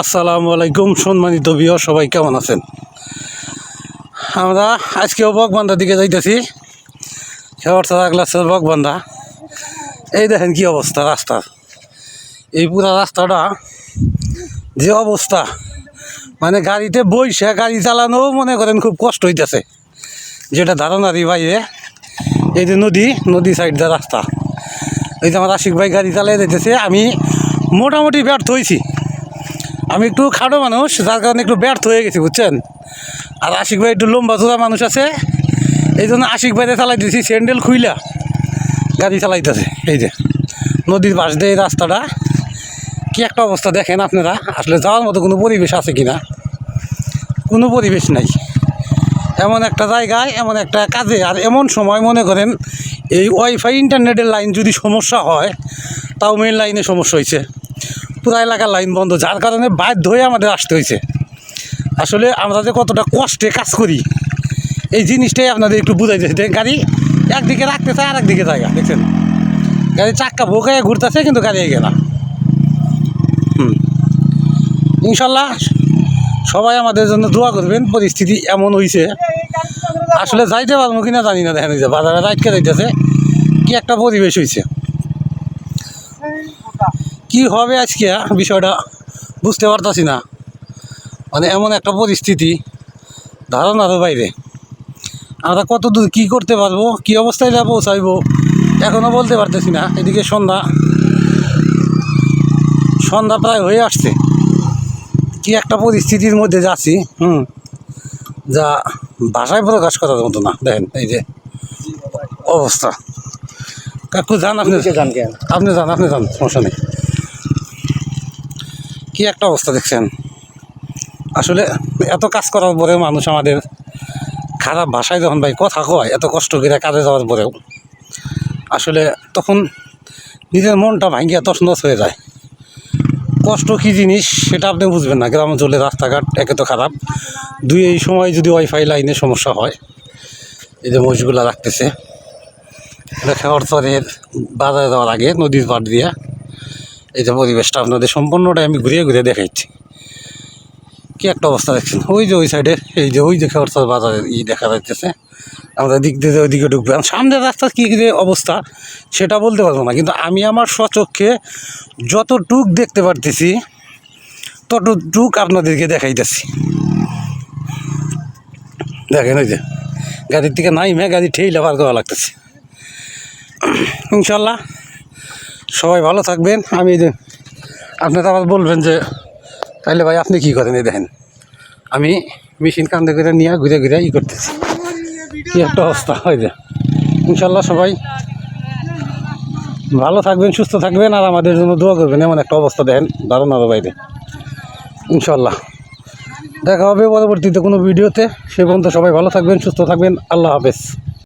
আসসালামু আলাইকুম সম্মানিত বিয় সবাই কেমন আছেন? আমরা আজকেও বকবান্ধার দিকে যাইতেছি। খেয়ার গ্লাসের বকবান্ধা। এই দেখেন কি অবস্থা রাস্তার এই পুরা রাস্তাটা যে অবস্থা। মানে গাড়িতে বইসে গাড়ি চালানো মনে করেন খুব কষ্ট হইতেছে। যেটা ধারণারই বাইরে। এই যে নদী নদী সাইড দিয়ে রাস্তা। এই যে আমার আশিক ভাই গাড়ি চালিয়ে যেতেছে আমি মোটামুটি ব্যর্থ হয়েছি আমি একটু খাটো মানুষ, যার কারণে একটু ব্যর্থ হয়ে গেছি, বুঝছেন? আর আশিক ভাই একটু লম্বা চোরা মানুষ আছে এই জন্য আশিক ভাইতে চালাই দিয়েছি স্যান্ডেল খুইলা, গাড়ি চালাইতেছে, এই যে, নদীর পাশ দিয়ে রাস্তাটা। কি একটা অবস্থা দেখেন আপনারা, আসলে যাওয়ার মতো কোনো পরিবেশ আছে কি না কোনো পরিবেশ নাই। এমন একটা জায়গায়, এমন একটা কাজে, আর এমন সময় মনে করেন, এই ওয়াইফাই ইন্টারনেটের লাইন যদি সমস্যা হয়, তাও মেন লাইনে সমস্যা হয়েছে পুরো এলাকার লাইন বন্ধ, যার কারণে বাধ্য হয়ে আমাদের আসতে হয়েছে। আসলে আমরা যে কতটা কষ্টে কাজ করি, এই জিনিসটাই আপনাদের একটু বুঝাইতেছে দেখেন, গাড়ি একদিকে রাখতেছে আর একদিকে জায়গা, দেখছেন? গাড়ি চাক্কা ভোগায় ঘুরতেছে, কিন্তু গাড়ি না। হুম। ইনশাল্লাহ সবাই আমাদের জন্য দোয়া করবেন, পরিস্থিতি এমন হয়েছে আসলে যাইতে পারব কিনা জানি না, দেখেন যে বাজারে রাইটকে যাইতেছে, কি একটা পরিবেশ হয়েছে কি হবে আজকে বিষয়টা বুঝতে পারতাছি না। মানে এমন একটা পরিস্থিতি ধারণার বাইরে। আমরা কত দূর কী করতে পারব কী অবস্থায় যা পৌঁছাইবো এখনও বলতে পারতেছি না। এদিকে সন্ধ্যা সন্ধ্যা প্রায় হয়ে আসছে। কি একটা পরিস্থিতির মধ্যে যাচ্ছি হুম যা ভাষায় প্রকাশ করার মতো না। দেখেন এই যে অবস্থা। কাকু যান আপনি। আপনি যান আপনি যান সমস্যা নেই। কি একটা অবস্থা দেখছেন? আসলে এত কাজ করার পরেও মানুষ আমাদের খারাপ ভাষায় যখন ভাই কথা কয়, এত কষ্ট করে কাজে যাওয়ার পরেও, আসলে তখন নিজের মনটা ভাঙ্গিয়া তছনছ হয়ে যায়। কষ্ট কী জিনিস সেটা আপনি বুঝবেন না, গ্রাম অঞ্চলে রাস্তাঘাট একে তো খারাপ। দুই, এই সময় যদি ওয়াইফাই লাইনে সমস্যা হয়, এই যে মহিষগুলা রাখতেছে এটা খাওয়ার পরের বাজারে যাওয়ার আগে নদীর পাড় দিয়ে এই যে পরিবেশটা আপনাদের সম্পূর্ণটাই আমি ঘুরিয়ে ঘুরিয়ে দেখাচ্ছি। কি একটা অবস্থা দেখছেন? ওই যে ওই সাইডে এই যে ওই খাওয়ার পর বাজারের ই দেখা যাইতেছে। আমরা দিক দিয়ে ওইদিকে আর সামনের রাস্তার কী যে অবস্থা, সেটা বলতে পারব না। কিন্তু আমি আমার স্বচক্ষে যতটুক দেখতে পারতেছি, ততটুক আপনাদেরকে দেখাইতেছি। দেখেন ওই যে, গাড়ির থেকে নাইমে গাড়ি ঠেইলে পার করা লাগতেছে। ইনশাল্লাহ সবাই ভালো থাকবেন। আমি যে আপনারা আবার বলবেন যে, তাইলে ভাই আপনি কি করেন এই দেখেন? আমি মেশিন কান্দে করে নিয়ে ঘুরে ঘুরে ই করতেছি। কি একটা অবস্থা হয় যে। ইনশাল্লাহ সবাই ভালো থাকবেন, সুস্থ থাকবেন, আর আমাদের জন্য দোয়া করবেন। এমন একটা অবস্থা দেখেন, দারুণ আরও বাইরে ইনশাল্লাহ। দেখা হবে পরবর্তীতে কোনো ভিডিওতে। সে পর্যন্ত সবাই ভালো থাকবেন, সুস্থ থাকবেন। আল্লাহ হাফেজ।